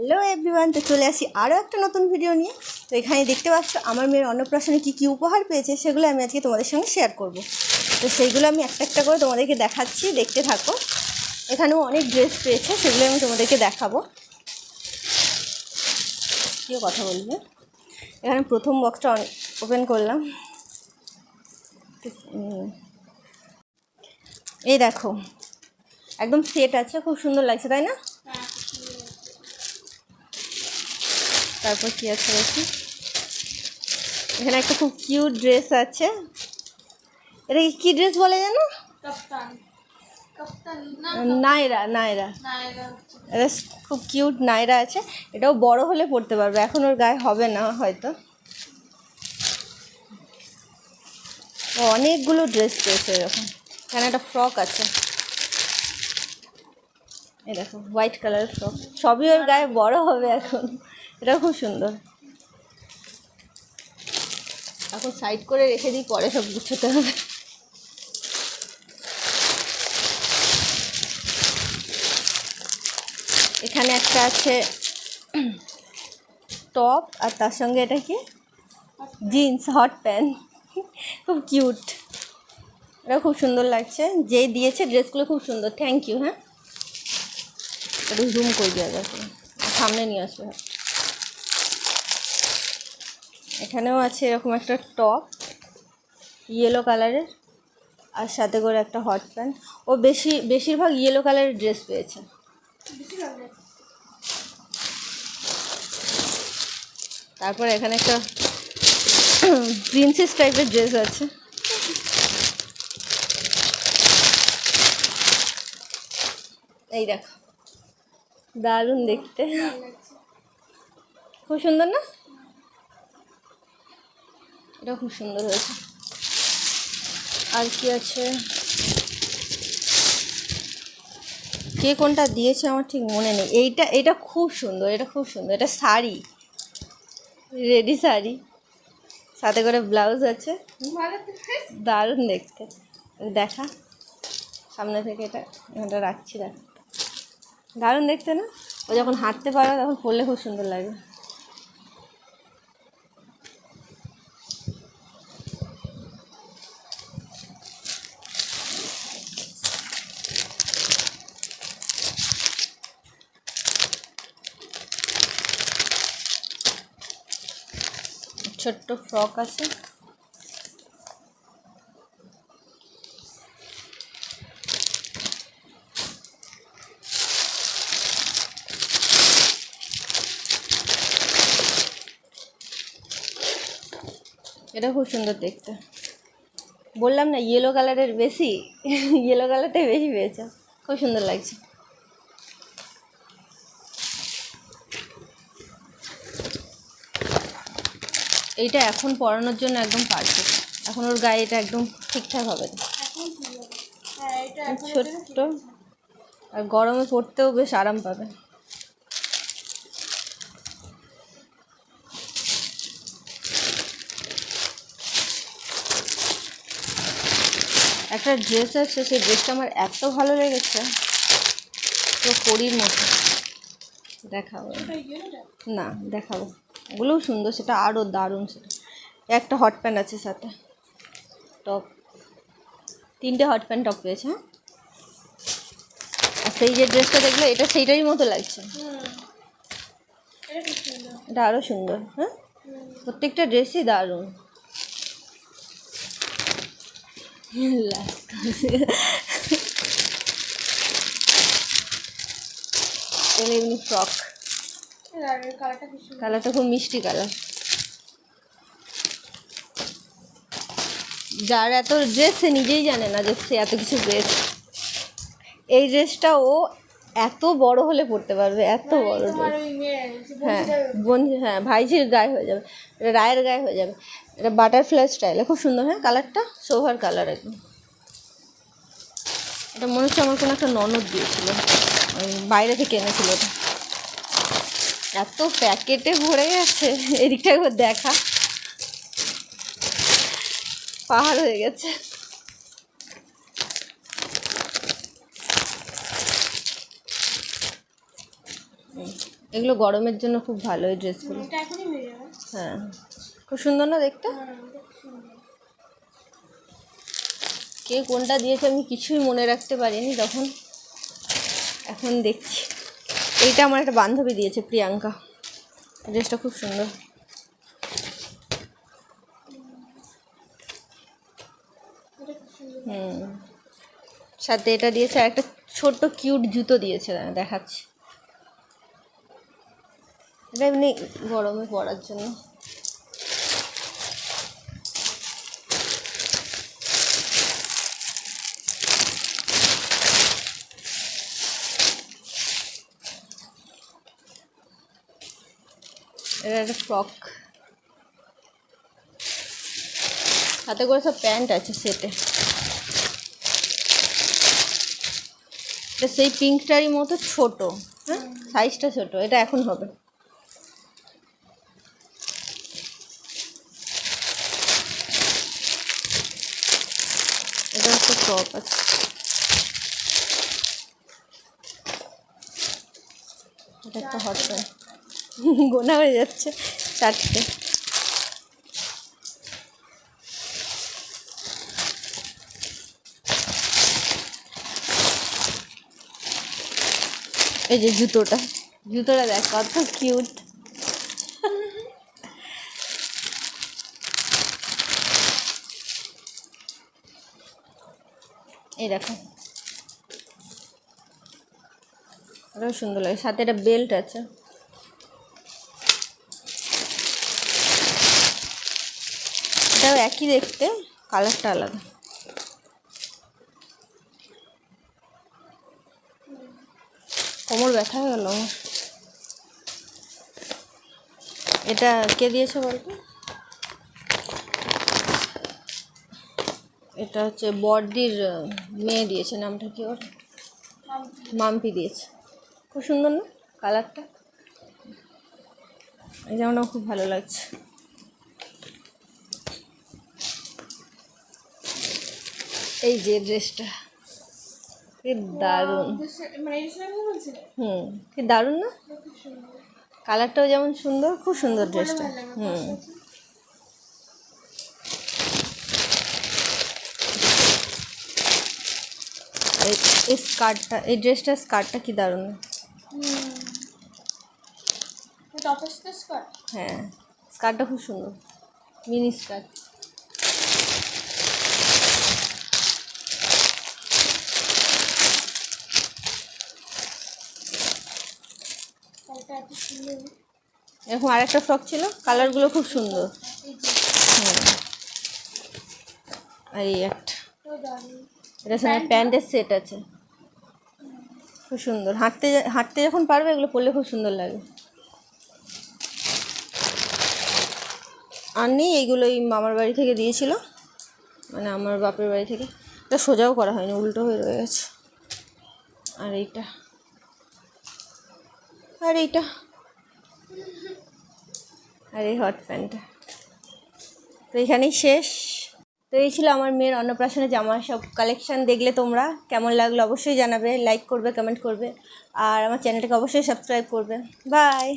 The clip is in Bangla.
হ্যালো এভরিওয়ান, তো চলে আসি আরও একটা নতুন ভিডিও নিয়ে। তো এখানে দেখতে পাচ্ছ আমার মেয়ের অন্নপ্রাশনে কী কী উপহার পেয়েছে, সেগুলো আমি আজকে তোমাদের সঙ্গে শেয়ার করব। তো সেইগুলো আমি একটা একটা করে তোমাদেরকে দেখাচ্ছি, দেখতে থাকো। এখানেও অনেক ড্রেস পেয়েছে, সেগুলো আমি তোমাদেরকে দেখাবো। কেউ কথা বলবে? এখানে প্রথম বক্সটা ওপেন করলাম। এই দেখো, একদম সেট আছে, খুব সুন্দর লাগছে, তাই না? তারপর কি আছে দেখি এখানে একটা খুব কিউট ড্রেস আছে। এটা কি কী ড্রেস বলে জানো? নাইরা নাইরা এটা খুব কিউট নাইরা আছে। এটাও বড় হলে পড়তে পারবে। এখন ওর গায়ে হবে না হয়তো। ও অনেকগুলো ড্রেস পেয়েছে এরকম। এখানে একটা ফ্রক আছে। এই দেখো হোয়াইট কালারের ফ্রক সবই ওর গায়ে বড় হবে এখন। এটা খুব সুন্দর। এখন সাইড করে রেখে দিই, পরে সব গুছোতে হবে। এখানে একটা আছে টপ, আর তার সঙ্গে এটা কি? জিন্স হট প্যান্ট খুব কিউট এটা খুব সুন্দর লাগছে। যে দিয়েছে ড্রেসগুলো খুব সুন্দর। থ্যাংক ইউ হ্যাঁ? একটু জুম করে দেওয়া যাবে সামনে নিয়ে আসবে। এখানেও আছে এরকম একটা টপ ইয়েলো কালারের আর সাথে করে একটা হট প্যান্ট ও বেশি, বেশিরভাগ ইয়েলো কালারের ড্রেস পেয়েছে। তারপর এখানে একটা প্রিন্সেস টাইপের ড্রেস আছে। এই দেখো, দারুণ দেখতে। খুব সুন্দর না? এটা খুব সুন্দর হয়েছে। আর কি আছে? কে কোনটা দিয়েছে আমার ঠিক মনে নেই। এইটা, এটা খুব সুন্দর, এটা খুব সুন্দর। এটা শাড়ি, রেডি শাড়ি। সাথে করে ব্লাউজ আছে। দারুণ দেখতে। দেখা। সামনে থেকে এটা এটা রাখছি দেখ দারুণ দেখতে না? ও যখন হাঁটতে পারে তখন পরলে খুব সুন্দর লাগে ছোট্ট ফ্রক আছে। এটা খুব সুন্দর দেখতে। বললাম না ইয়েলো কালারের বেশি? ইয়েলো কালারটাই বেশি পেয়েছে। খুব সুন্দর লাগছে। এইটা এখন পরানোর জন্য একদম পারফেক্ট এখন ওর গায়ে এটা একদম ঠিকঠাক হবে না। ছোট্ট আর গরমে পড়তেও বেশ আরাম পাবে। একটা ড্রেস আছে, সেই ড্রেসটা আমার এত ভালো লেগেছে তো করির মতো। দেখাবো। না, দেখাবো। ওগুলোও সুন্দর, সেটা আরও দারুণ সেটা। একটা হট প্যান্ট আছে সাথে। টপ তিনটে হট প্যান্ট টপ পেয়েছে হ্যাঁ? আর সেই যে ড্রেসটা দেখলে, এটা সেইটারই মতো লাগছে। এটা আরও সুন্দর হ্যাঁ? প্রত্যেকটা ড্রেসই দারুণ। এমনি ফ্রক কালারটা খুব মিষ্টি কালার। যার এত ড্রেস সে নিজেই জানে না যে সে এত কিছু পেয়েছে এই ড্রেসটা ও এত বড় হলে পড়তে পারবে এত বড় ড্রেস হ্যাঁ বোন হ্যাঁ ভাইঝির গায়ে হয়ে যাবে এটা রায়ের গায়ে হয়ে যাবে। এটা বাটারফ্লাই স্টাইলে খুব সুন্দর হ্যাঁ কালারটা? সোভার কালার একদম। এটা মনে হচ্ছে আমার কোনো একটা ননদ দিয়েছিল বাইরে থেকে এনেছিল এটা এত প্যাকেটে ভরে গেছে। এদিকটা একবার দেখা। পাহাড় হয়ে গেছে। এগুলো গরমের জন্য খুব ভালো এই ড্রেসগুলো। হয়ে খুব সুন্দর না দেখতে? কে কোনটা দিয়েছে আমি কিছুই মনে রাখতে পারিনি তখন এখন দেখছি। এইটা আমার একটা বান্ধবী দিয়েছে, প্রিয়াঙ্কা। ড্রেসটা খুব সুন্দর। হুম। সাথে এটা দিয়েছে আর একটা ছোট্ট কিউট জুতো দিয়েছে দেখাচ্ছি। এটা এমনি গরমে পড়ার জন্য। এটা একটা ফ্রক হাতে করে সব প্যান্ট আছে সেটে। এটা সেই পিঙ্কটারই মতো ছোট হ্যাঁ? সাইজটা ছোট, এটা এখন হবে। এটা একটা টপ আছে। এটা একটা হট প্যান্ট গোনা হয়ে যাচ্ছে চারটে। এই যে জুতোটা। জুতোটা দেখ, কত কিউট এই দেখো। এটাও সুন্দর লাগে। সাথে একটা বেল্ট আছে। এটাও একই দেখতে কালারটা আলাদা। কোমর ব্যথা হয়ে গেল। এটা কে দিয়েছে বলতো? এটা হচ্ছে বড়দির আহ, মেয়ে দিয়েছে নামটা কি ওর? মাম্পি দিয়েছে। খুব সুন্দর না কালারটা? এই জামাটা আমার খুব ভালো লাগছে। এই যে ড্রেসটা কি দারুণ। মানে হুম কি দারুণ না? কালারটাও যেমন সুন্দর খুব সুন্দর ড্রেসটা হুম। এই- স্কার্টটা এই ড্রেসটা স্কার্টটা কি দারুণ হ্যাঁ স্কার্টটা খুব সুন্দর মিনি স্কার্ট। এটা আর একটা এরকম ফ্রক ছিল কালারগুলো খুব সুন্দর। আর এই একটা। এটা সঙ্গে প্যান্টের সেট আছে। খুব সুন্দর। হাঁটতে হাঁটতে যখন পারবে এগুলো পরলে খুব সুন্দর লাগে। আর নেই এইগুলো এই মামার বাড়ি থেকে দিয়েছিল। মানে আমার বাপের বাড়ি থেকে। এটা সোজাও করা হয়নি উল্টো হয়ে রয়ে গেছে। আর এইটা। আর এইটা। আর এই হট প্যান্টটা তো এখানেই শেষ। তো এই ছিল আমার মেয়ের অন্নপ্রাশনের জামার সব কালেকশান দেখলে তোমরা কেমন লাগল অবশ্যই জানাবে। লাইক করবে কমেন্ট করবে। আর আমার চ্যানেলটাকে অবশ্যই সাবস্ক্রাইব করবে। বাই